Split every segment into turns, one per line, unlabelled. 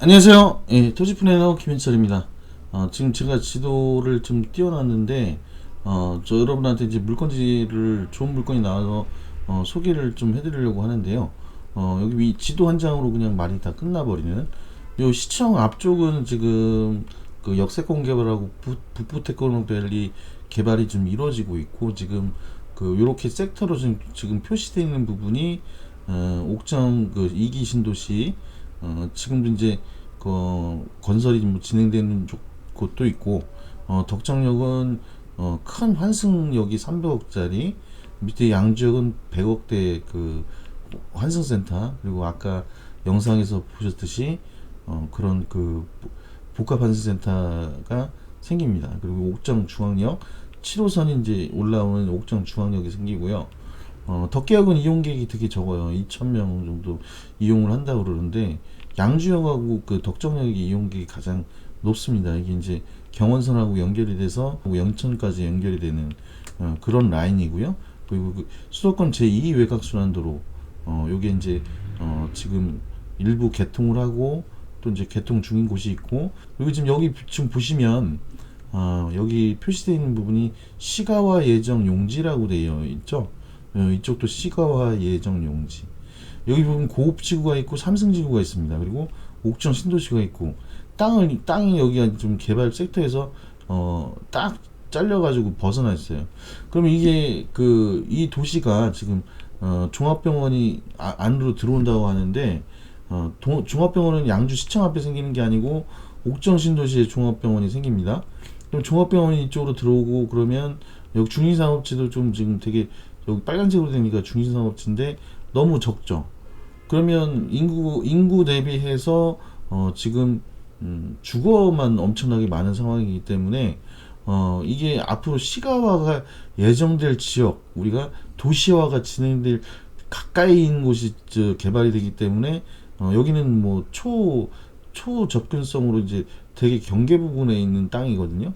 안녕하세요. 예, 토지 플래너 김현철입니다. 어, 지금 제가 지도를 좀 띄워놨는데, 어, 저 여러분한테 이제 물건지를 좋은 물건이 나와서 어, 소개를 좀 해드리려고 하는데요. 어, 여기 위 지도 한 장으로 그냥 말이 다 끝나버리는. 요 시청 앞쪽은 지금 그 역세권 개발하고 부, 북부 테크노밸리 개발이 좀 이루어지고 있고 지금 그 요렇게 섹터로 지금, 지금 표시되어 있는 부분이 어, 옥정 그 이기 신도시 어, 지금도 이제 그 건설이 뭐 진행되는 쪽 곳도 있고 어, 덕정역은 어, 큰 환승역이 300억짜리 밑에 양지역은 100억대 그 환승센터 그리고 아까 영상에서 보셨듯이 어, 그런 그 복합 환승센터가 생깁니다. 그리고 옥정 중앙역 7호선이 이제 올라오는 옥정 중앙역이 생기고요. 어, 덕계역은 이용객이 되게 적어요. 2,000명 정도 이용을 한다고 그러는데, 양주역하고 그 덕정역이 이용객이 가장 높습니다. 이게 이제 경원선하고 연결이 돼서 영천까지 연결이 되는 어, 그런 라인이고요. 그리고 그 수도권 제2 외곽순환도로, 어, 요게 이제, 어, 지금 일부 개통을 하고, 또 이제 개통 중인 곳이 있고, 그리고 지금 여기 지금 보시면, 어, 여기 표시되어 있는 부분이 시가와 예정 용지라고 되어 있죠. 어, 이쪽도 시가와 예정 용지. 여기 보면 고급지구가 있고 삼성지구가 있습니다. 그리고 옥정 신도시가 있고 땅을 땅이 여기가 좀 개발 섹터에서 어 딱 잘려가지고 벗어나 있어요. 그러면 이게 그 이 도시가 지금 어 종합병원이 아, 안으로 들어온다고 하는데 어 도, 종합병원은 양주 시청 앞에 생기는 게 아니고 옥정 신도시에 종합병원이 생깁니다. 그럼 종합병원이 이쪽으로 들어오고 그러면 여기 중인상업지도 좀 지금 되게 여기 빨간색으로 되니까 중진상업지인데 너무 적죠. 그러면 인구 인구 대비해서 어 지금 음 주거만 엄청나게 많은 상황이기 때문에 어 이게 앞으로 시가화가 예정될 지역 우리가 도시화가 진행될 가까이 있는 곳이 저 개발이 되기 때문에 어 여기는 뭐 초 초접근성으로 이제 되게 경계 부분에 있는 땅이거든요.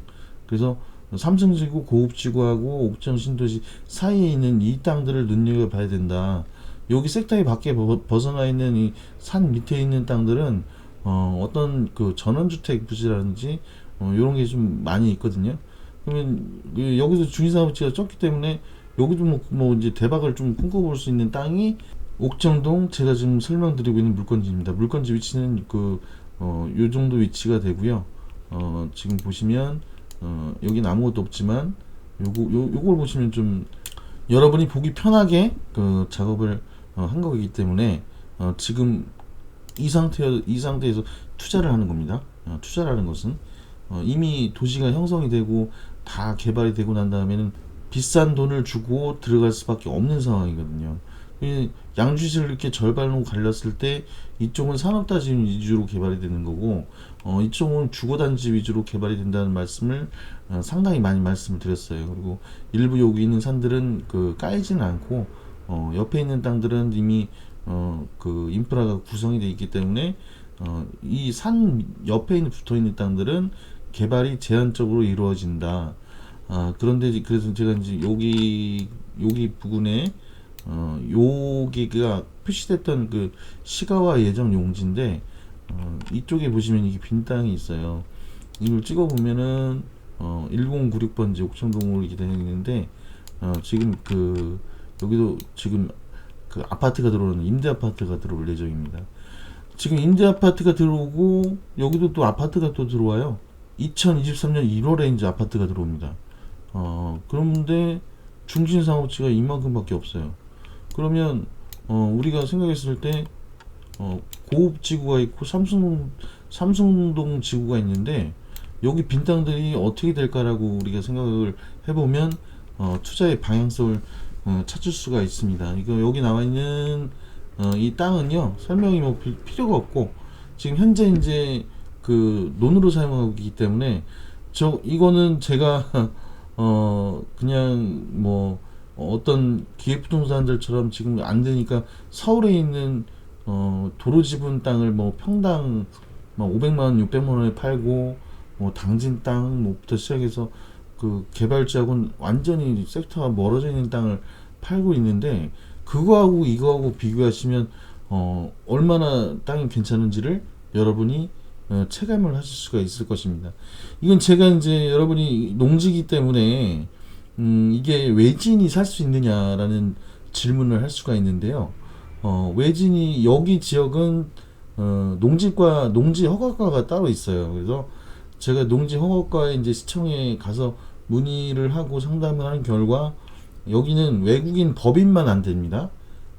그래서 삼성지구 고급지구하고 옥정 신도시 사이에 있는 이 땅들을 눈여겨봐야 된다. 여기 섹터의 밖에 벗- 벗어나 있는 이 산 밑에 있는 땅들은 어, 어떤 그 전원주택 부지라든지 어, 이런 게 좀 많이 있거든요. 그러면 그 여기서 중위사업지가 적기 때문에 여기도 뭐, 뭐 이제 대박을 좀 꿈꿔볼 수 있는 땅이 옥정동 제가 지금 설명드리고 있는 물건지입니다. 물건지 위치는 그 어, 요 정도 위치가 되고요. 어, 지금 보시면 어, 여긴 아무것도 없지만 요거 요, 요걸 보시면 좀 여러분이 보기 편하게 그 작업을 어, 한 거기 때문에 어, 지금 이 상태 이 상태에서 투자를 하는 겁니다. 어, 투자라는 것은 어, 이미 도시가 형성이 되고 다 개발이 되고 난 다음에는 비싼 돈을 주고 들어갈 수밖에 없는 상황이거든요. 이 양주시를 이렇게 절반으로 갈렸을 때 이쪽은 산업단지 위주로 개발이 되는 거고 어, 이쪽은 주거단지 위주로 개발이 된다는 말씀을 어, 상당히 많이 말씀을 드렸어요. 그리고 일부 여기 있는 산들은 그 까이지는 않고 어, 옆에 있는 땅들은 이미 어, 그 인프라가 구성이 되어 있기 때문에 어, 이 산 옆에 있는 붙어 있는 땅들은 개발이 제한적으로 이루어진다. 아, 그런데 그래서 제가 이제 여기 여기 부근에 어, 여기가 표시됐던 그 시가와 예정 용지인데 어, 이쪽에 보시면 이게 빈 땅이 있어요. 이걸 찍어 보면은 어, 1096번지 옥천동으로 있는데 어, 지금 그 여기도 지금 그 아파트가 들어오는 임대 아파트가 들어올 예정입니다. 지금 임대 아파트가 들어오고 여기도 또 아파트가 또 들어와요. 2023년 1월에 이제 아파트가 들어옵니다. 어, 그런데 중진 상업지가 이만큼밖에 없어요. 그러면 어, 우리가 생각했을 때 어, 고급 지구가 있고 삼성 삼성동 지구가 있는데 여기 빈 땅들이 어떻게 될까라고 우리가 생각을 해보면 어, 투자의 방향성을 어, 찾을 수가 있습니다. 이거 여기 나와 있는 어, 이 땅은요 설명이 뭐 피- 필요가 없고 지금 현재 이제 그 논으로 사용하고 있기 때문에 저 이거는 제가 어 그냥 뭐 어떤 기획부동산들처럼 지금 안 되니까 서울에 있는 어 도로 지분 땅을 뭐 평당 뭐 500만 원, 600만 원에 팔고 뭐 당진 땅 뭐부터 시작해서 그 개발지하고는 완전히 섹터가 멀어져 있는 땅을 팔고 있는데 그거하고 이거하고 비교하시면 어 얼마나 땅이 괜찮은지를 여러분이 어, 체감을 하실 수가 있을 것입니다. 이건 제가 이제 여러분이 농지기 때문에 음, 이게 외진이 살 수 있느냐라는 질문을 할 수가 있는데요. 어, 외진이 여기 지역은 어, 농지과 농지 허가과가 따로 있어요. 그래서 제가 농지 허가과에 이제 시청에 가서 문의를 하고 상담을 하는 결과 여기는 외국인 법인만 안 됩니다.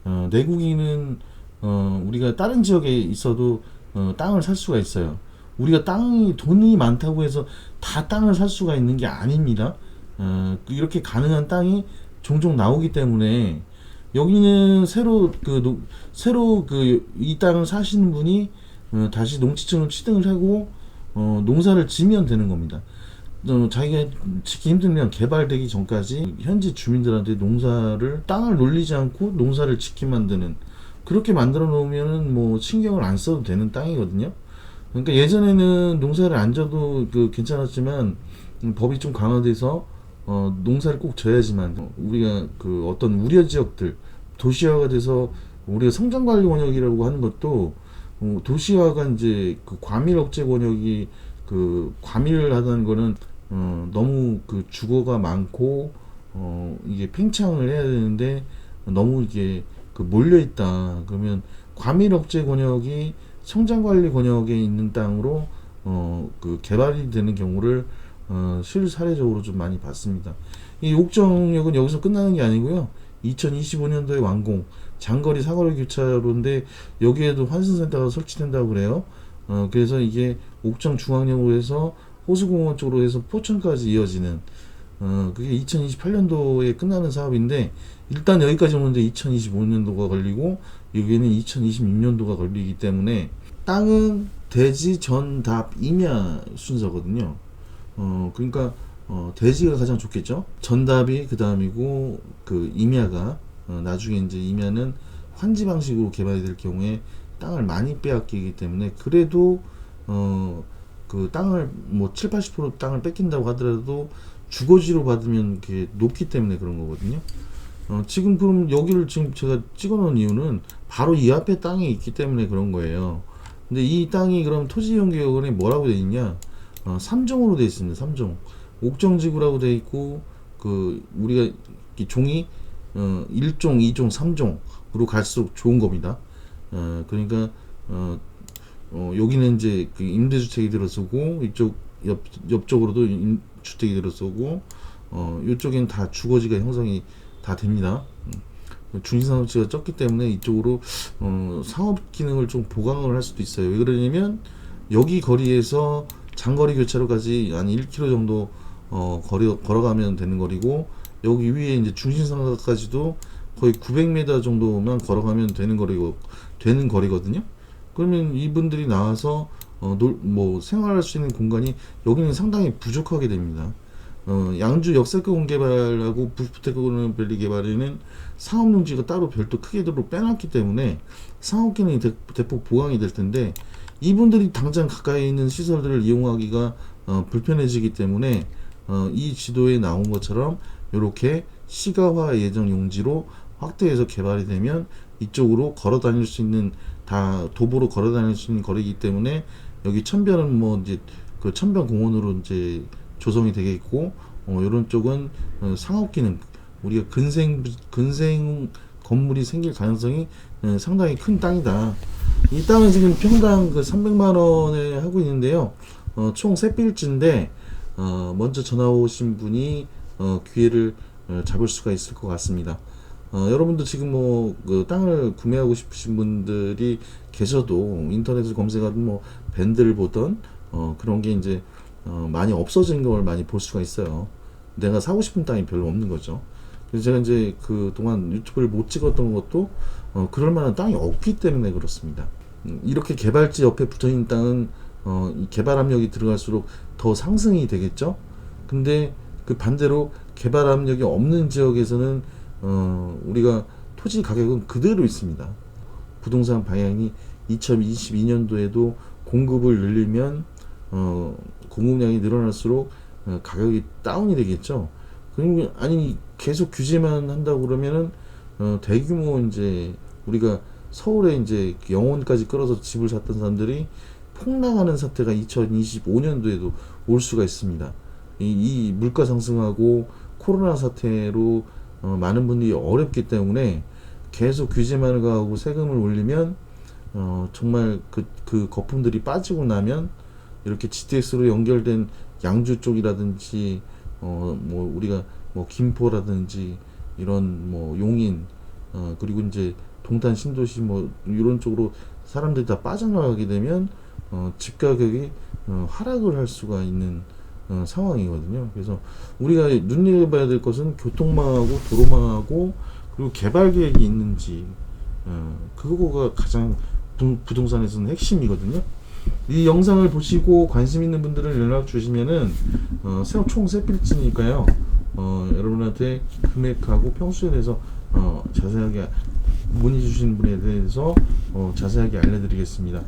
어, 내국인은 어, 우리가 다른 지역에 있어도 어, 땅을 살 수가 있어요. 우리가 땅이 돈이 많다고 해서 다 땅을 살 수가 있는 게 아닙니다. 어, 이렇게 가능한 땅이 종종 나오기 때문에 여기는 새로 그 노- 새로 그 이 땅을 사시는 분이 어, 다시 농지청을 취득을 하고 어, 농사를 지면 되는 겁니다. 어, 자기가 짓기 힘들면 개발되기 전까지 현지 주민들한테 농사를 땅을 놀리지 않고 농사를 짓게 만드는 그렇게 만들어 놓으면은 뭐 신경을 안 써도 되는 땅이거든요. 그러니까 예전에는 농사를 안 져도 그 괜찮았지만 음, 법이 좀 강화돼서 어, 농사를 꼭 져야지만 우리가 그 어떤 우려 지역들 도시화가 돼서 우리가 성장 관리 권역이라고 하는 것도 어, 도시화가 이제 그 과밀 억제 권역이 그 과밀하다는 거는 어, 너무 그 주거가 많고 어, 이게 팽창을 해야 되는데 너무 이게 그 몰려 있다. 그러면 과밀 억제 권역이 성장 관리 권역에 있는 땅으로 어, 그 개발이 되는 경우를 어, 실사례적으로 좀 많이 봤습니다. 이 옥정역은 여기서 끝나는 게 아니고요. 2025년도에 완공 장거리 사거리 교차로인데 여기에도 환승센터가 설치된다고 그래요. 어, 그래서 이게 옥정 중앙역으로 해서 호수공원 쪽으로 해서 포천까지 이어지는 어, 그게 2028년도에 끝나는 사업인데 일단 여기까지 오는데 2025년도가 걸리고 여기는 2026년도가 걸리기 때문에 땅은 대지 전답 임야 순서거든요. 어 그러니까 어 대지가 가장 좋겠죠. 전답이 그 다음이고 그 임야가 어, 나중에 이제 임야는 환지 방식으로 개발이 될 경우에 땅을 많이 빼앗기기 때문에 그래도 어 그 땅을 뭐 7, 80% 땅을 뺏긴다고 하더라도 주거지로 받으면 그게 높기 때문에 그런 거거든요. 어, 지금 그럼 여기를 지금 제가 찍어 놓은 이유는 바로 이 앞에 땅이 있기 때문에 그런 거예요. 근데 이 땅이 그럼 토지이용계획원에 뭐라고 돼 있냐? 어, 3종으로 돼 있습니다. 3종. 옥정지구라고 돼 있고 그 우리가 이렇게 종이 어, 1종, 2종, 3종으로 갈수록 좋은 겁니다. 어, 그러니까 어, 어, 여기는 이제 그 임대주택이 들어서고 이쪽 옆 옆쪽으로도 임, 주택이 들어서고 어, 이쪽엔 다 주거지가 형성이 다 됩니다. 음. 중심산업지가 적기 때문에 이쪽으로 어, 상업 기능을 좀 보강을 할 수도 있어요. 왜 그러냐면 여기 거리에서 장거리 교차로까지 한 1km 정도 어, 거리 걸어가면 되는 거리고 여기 위에 이제 중심상가까지도 거의 900m 정도만 걸어가면 되는 거리고 되는 거리거든요. 그러면 이분들이 나와서 어, 놀, 뭐 생활할 수 있는 공간이 여기는 상당히 부족하게 됩니다. 어, 양주 역세권 개발하고 부스테크는 밸리 개발에는 상업용지가 따로 별도 크게 들어 빼놨기 때문에 상업 기능이 대, 대폭 보강이 될 텐데 이분들이 당장 가까이 있는 시설들을 이용하기가 어, 불편해지기 때문에 어, 이 지도에 나온 것처럼 이렇게 시가화 예정 용지로 확대해서 개발이 되면 이쪽으로 걸어 다닐 수 있는 다 도보로 걸어 다닐 수 있는 거리이기 때문에 여기 천변은 뭐 이제 그 천변 공원으로 이제 조성이 되겠고 어, 이런 쪽은 어, 상업 기능 우리가 근생 근생 건물이 생길 가능성이 어, 상당히 큰 땅이다. 이 땅은 지금 평당 그 300만 원에 하고 있는데요. 어, 총세 필지인데 어, 먼저 전화 오신 분이 어, 기회를 어, 잡을 수가 있을 것 같습니다. 어, 여러분도 지금 뭐, 그 땅을 구매하고 싶으신 분들이 계셔도 인터넷을 검색하든 뭐, 밴드를 보던, 어, 그런 게 이제, 어, 많이 없어진 걸 많이 볼 수가 있어요. 내가 사고 싶은 땅이 별로 없는 거죠. 그래서 제가 이제 그 동안 유튜브를 못 찍었던 것도, 어, 그럴 만한 땅이 없기 때문에 그렇습니다. 음, 이렇게 개발지 옆에 붙어 있는 땅은, 어, 이 개발 압력이 들어갈수록 더 상승이 되겠죠? 근데 그 반대로 개발 압력이 없는 지역에서는 어, 우리가 토지 가격은 그대로 있습니다. 부동산 방향이 2022년도에도 공급을 늘리면 어, 공급량이 늘어날수록 어, 가격이 다운이 되겠죠. 그리고 아니 계속 규제만 한다고 그러면은 어, 대규모 이제 우리가 서울에 이제 영혼까지 끌어서 집을 샀던 사람들이 폭락하는 사태가 2025년도에도 올 수가 있습니다. 이, 이 물가 상승하고 코로나 사태로 어, 많은 분들이 어렵기 때문에 계속 규제만 가하고 세금을 올리면 어, 정말 그, 그 거품들이 빠지고 나면 이렇게 GTX로 연결된 양주 쪽이라든지 어, 뭐 우리가 뭐 김포라든지 이런 뭐 용인 어, 그리고 이제 동탄 신도시 뭐 이런 쪽으로 사람들이 다 빠져나가게 되면 어, 집 가격이 어, 하락을 할 수가 있는 어, 상황이거든요. 그래서 우리가 눈여겨봐야 될 것은 교통망하고 도로망하고 그리고 개발 계획이 있는지 어, 그거가 가장 부, 부동산에서는 핵심이거든요. 이 영상을 보시고 관심 있는 분들은 연락 주시면은 어, 총세 필지니까요. 어, 여러분한테 금액하고 평수에 대해서 어, 자세하게 문의 주신 분에 대해서 어, 자세하게 알려드리겠습니다.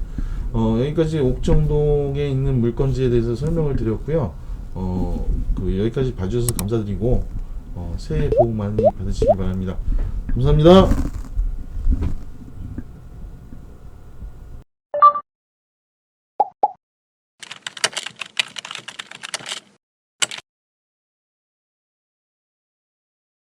어, 여기까지 옥정동에 있는 물건지에 대해서 설명을 드렸고요. 어, 그 여기까지 봐주셔서 감사드리고 어, 새해 복 많이 받으시기 바랍니다. 감사합니다.